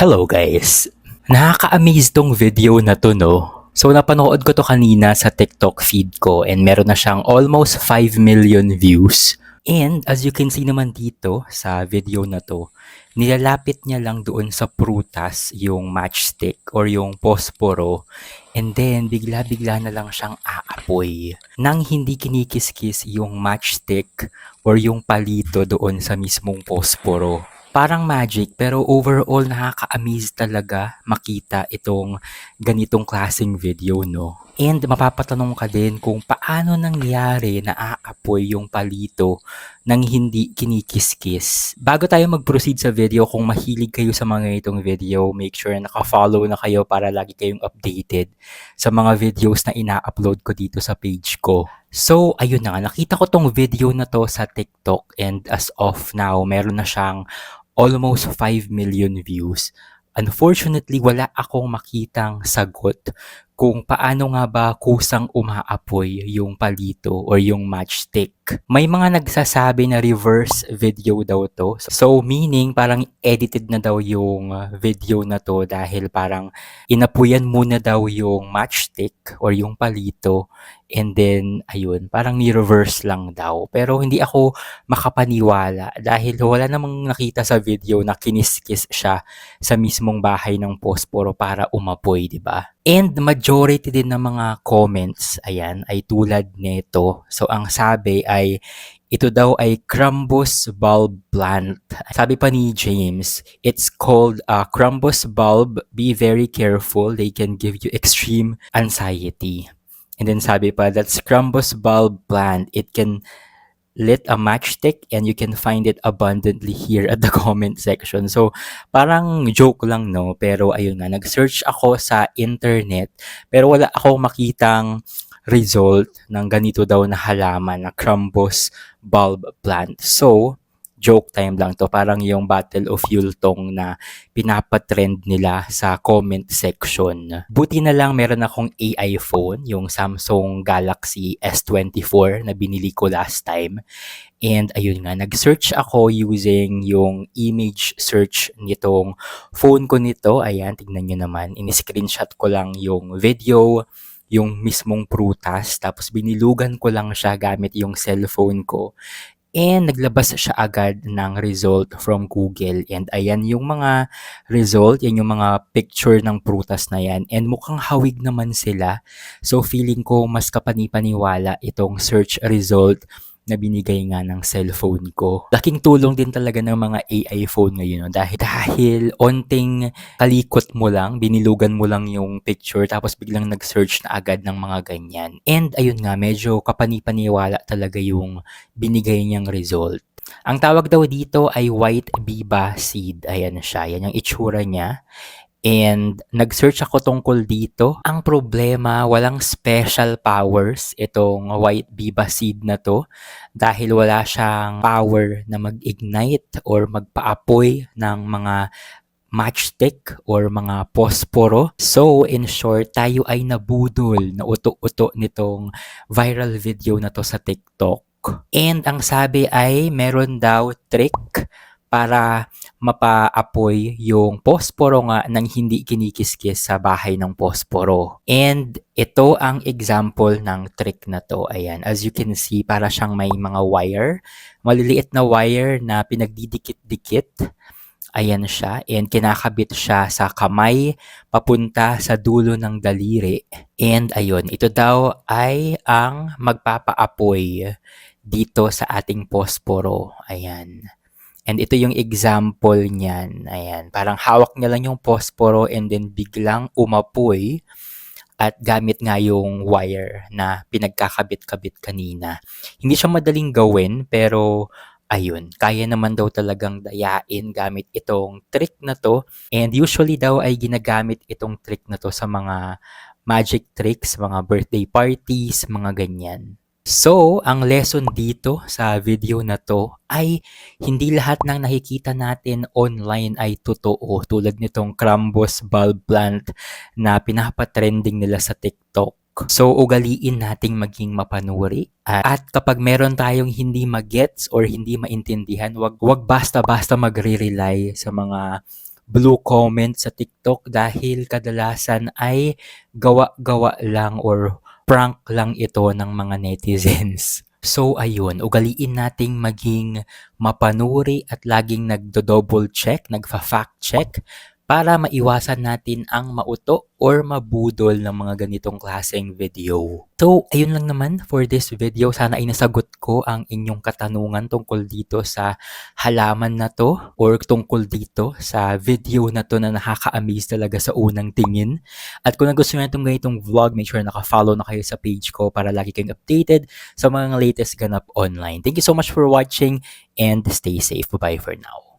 Hello guys! Nakaka-amaze tong video na to no? So napanood ko to kanina sa TikTok feed ko and meron na siyang almost 5 million views. And as you can see naman dito sa video na to, nilalapit niya lang doon sa prutas yung matchstick or yung posporo and then bigla-bigla na lang siyang aapoy nang hindi kinikis-kis yung matchstick or yung palito doon sa mismong posporo. Parang magic pero overall nakaka-amaze talaga makita itong ganitong klaseng video, no? And mapapatanong ka din kung paano nangyari na aapoy yung palito nang hindi kinikis-kis. Bago tayo mag-proceed sa video, kung mahilig kayo sa mga itong video, make sure naka-follow na kayo para lagi kayong updated sa mga videos na ina-upload ko dito sa page ko. So, ayun na nga, nakita ko tong video na to sa TikTok and as of now, meron na siyang almost 5 million views. Unfortunately, wala akong makitang sagot kung paano nga ba kusang umaapoy yung palito or yung matchstick. May mga nagsasabi na reverse video daw to. So meaning parang edited na daw yung video na to dahil parang inapuyan muna daw yung matchstick or yung palito and then ayun, parang ni-reverse lang daw. Pero hindi ako makapaniwala dahil wala namang nakita sa video na kiniskis siya sa mismong bahay ng posporo para umapoy, 'di ba? And majority din ng mga comments, ayan, ay tulad nito. So, ang sabi ay, ito daw ay Crumbus bulb plant. Sabi pa ni James, it's called a Crumbus bulb. Be very careful. They can give you extreme anxiety. And then sabi pa, that's Crumbus bulb plant. It can lit a matchstick and you can find it abundantly here at the comment section. So, parang joke lang, no? Pero ayun nga, nag-search ako sa internet, pero wala akong makitang result ng ganito daw na halaman na Crumbus bulb plant. So, joke time lang to. Parang yung Battle of Yultong na pinapatrend nila sa comment section. Buti na lang meron akong AI phone, yung Samsung Galaxy S24 na binili ko last time. And ayun nga, nag-search ako using yung image search nitong phone ko nito. Ayan, tignan nyo naman. In-screenshot ko lang yung video, yung mismong prutas. Tapos binilugan ko lang siya gamit yung cellphone ko. And naglabas siya agad ng result from Google. And ayan yung mga result, yan yung mga picture ng prutas na yan. And mukhang hawig naman sila. So feeling ko mas kapanipaniwala itong search result na binigay nga ng cellphone ko. Laking tulong din talaga ng mga AI phone ngayon. No? Dahil, dahil onting kalikot mo lang, binilugan mo lang yung picture, tapos biglang nag-search na agad ng mga ganyan. And ayun nga, medyo kapanipaniwala talaga yung binigay niyang result. Ang tawag daw dito ay white biba seed. Ayan siya. Yan yung itsura niya. And nag-search ako tungkol dito. Ang problema, walang special powers itong white biba seed na to dahil wala siyang power na mag-ignite or magpaapoy ng mga matchstick or mga posporo. So, in short, tayo ay nabudol na uto-uto nitong viral video na to sa TikTok. And ang sabi ay meron daw trick para mapaapoy yung posporo nga nang hindi kinikiskis sa bahay ng posporo. And ito ang example ng trick na to. Ayan, as you can see, para siyang may mga wire. Maliliit na wire na pinagdidikit-dikit. Ayan siya. And kinakabit siya sa kamay papunta sa dulo ng daliri. And ayun, ito daw ay ang magpapaapoy dito sa ating posporo. Ayan. And ito yung example niyan. Ayan, parang hawak niya lang yung posporo and then biglang umapoy at gamit nga yung wire na pinagkakabit-kabit kanina. Hindi siya madaling gawin pero ayun, kaya naman daw talagang dayain gamit itong trick na to. And usually daw ay ginagamit itong trick na to sa mga magic tricks, mga birthday parties, mga ganyan. So, ang lesson dito sa video na to ay hindi lahat ng nakikita natin online ay totoo tulad nitong Crambos bulb plant na pinapatrending nila sa TikTok. So, ugaliin nating maging mapanuri. At kapag meron tayong hindi magets or hindi maintindihan, wag, wag basta-basta magre-rely sa mga blue comment sa TikTok dahil kadalasan ay gawa-gawa lang or prank lang ito ng mga netizens. So ayun, ugaliin nating maging mapanuri at laging nagdo-double check, nagfa-fact check para maiwasan natin ang mauto or mabudol ng mga ganitong klaseng video. So, ayun lang naman for this video. Sana ay nasagot ko ang inyong katanungan tungkol dito sa halaman na to or tungkol dito sa video na to na nakaka-amaze talaga sa unang tingin. At kung nagustuhan nyo itong ganitong vlog, make sure naka-follow na kayo sa page ko para lagi kayong updated sa mga latest ganap online. Thank you so much for watching and stay safe. Bye-bye for now.